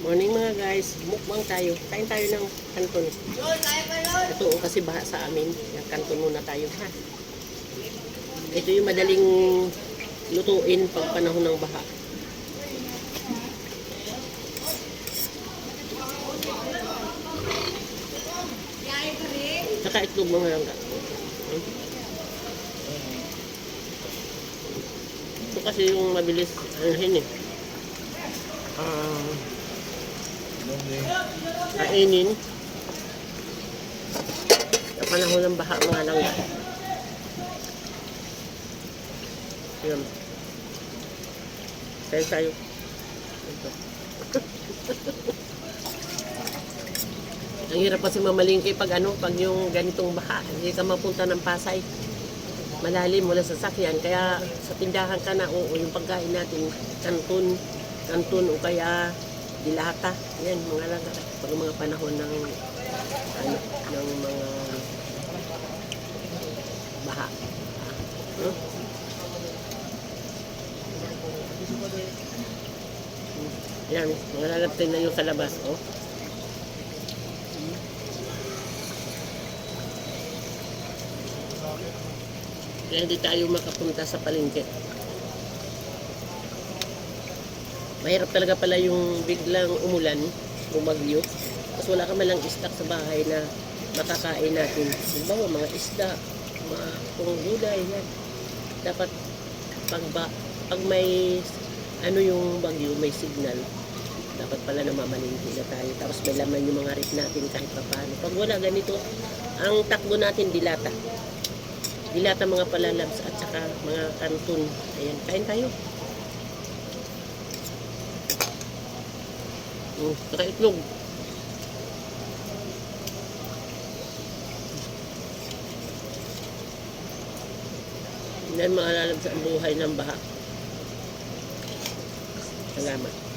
Morning mga guys, mukbang tayo. Kain tayo ng kanton. Ito oh, kasi baha sa amin. Yung kanton muna tayo ha. Ito yung madaling lutuin pag panahon ng baha. Saka itlog mga langga. Ito kasi yung mabilis anuhin eh. Ah, kainin. Sa panahon ng baha mga langga. Yan. Kaya tayo. Ito. Ang hirap kasi mamalingki pag ano, pag yung ganitong baha, hindi ka mapunta ng Pasay. Malalim mula sa sakyan, kaya sa tindahan ka na, oo, yung pagkain natin, kanton, kanton o kaya dilata. Yan, mga lang, pag mga panahon ng, ano, ng mga baha. Huh? Yan, mga lalaptin na yung sa labas, oh. Kaya hindi tayo makapunta sa palengke. Mahirap talaga pala yung biglang umulan, umagyo. Tapos wala ka malang stock sa bahay na makakain natin. Halimbawa, mga isda, mga kung gulay, yan. Dapat pag, ba, pag may ano yung bagyo, may signal, dapat pala namamalingki na tayo. Tapos may laman yung mga rip natin kahit pa paano. Pag wala ganito, ang takbo natin dilata. Dilata mga palalabs at saka mga kanton. Ayan, kain tayo. Mm, saka itlog. Yan mga lalabs ang buhay ng baha. Salamat.